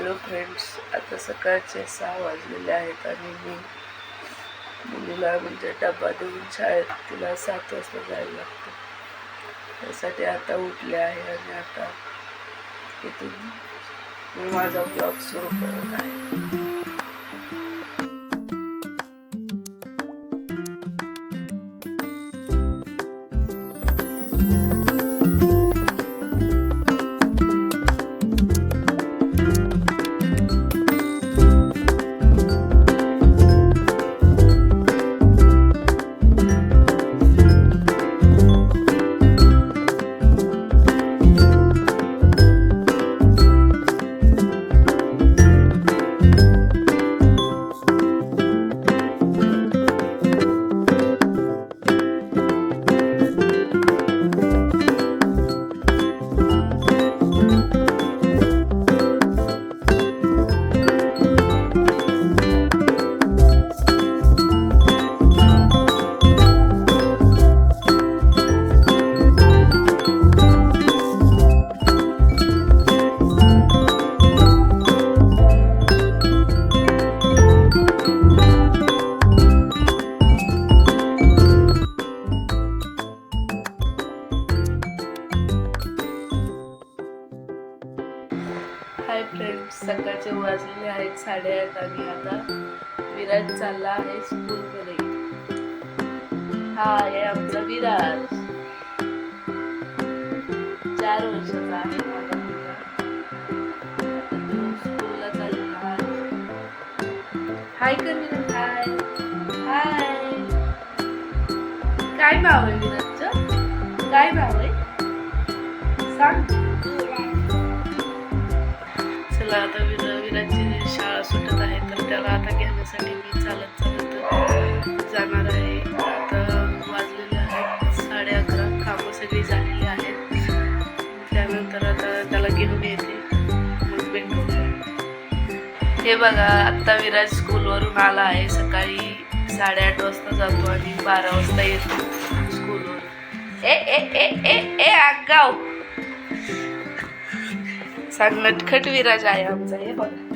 Hello friends आता सकाळचे सहा वाजलेले आहेत आणि मी मुलीला म्हणजे डबा देऊन शाळेत तिला सात वाजता जायला लागतं. त्यासाठी आता उठले आहे आणि आता इथून मी माझा ब्लॉग सुरू करत आहे. हाय फ्रेंड्स सकाळचे वाजलेले आहेत साडेआठ आणि आता विराज चालला आहे स्कूलमध्ये हा आहे आमचा विराज. चार वर्षाचा आहे माझा मुलगा. आता तो स्कूलला आहे. हाय कर विराज हाय. हाय. काय भाव आहे विराजचं? काय भाव आहे? सांग. त्याला आता घेण्यासाठी मी चालत चालत जाणार आहे. आता वाजलेले आहेत साडे अकरा. कामं सगळी झालेली आहेत. त्यानंतर आता त्याला घेऊन येते. मग भेटू. हे बघा आत्ता विराज स्कूलवरून आला आहे. सकाळी साडेआठ वाजता जातो आणि बारा वाजता येतो स्कूलवर. ए ए ए ए ए आगाव सांग नटखट विराज आहे आमचा. हे बघा.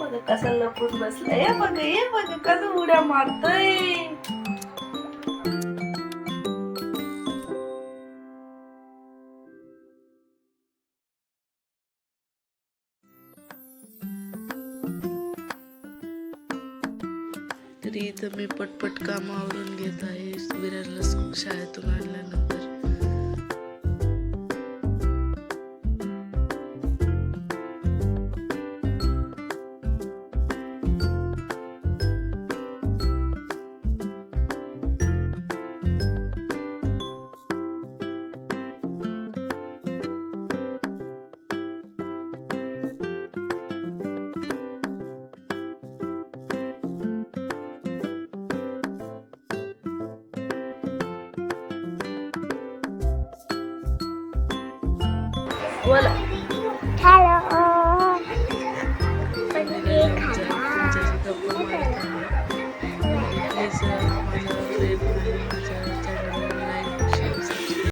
बघा कसा लपून बसला? हे बघा हे बघा कसं उड्या मारतय. तरी इथं मी पटपट कामावरून घेत आहे. विरारला शाळेतून 多了。Hello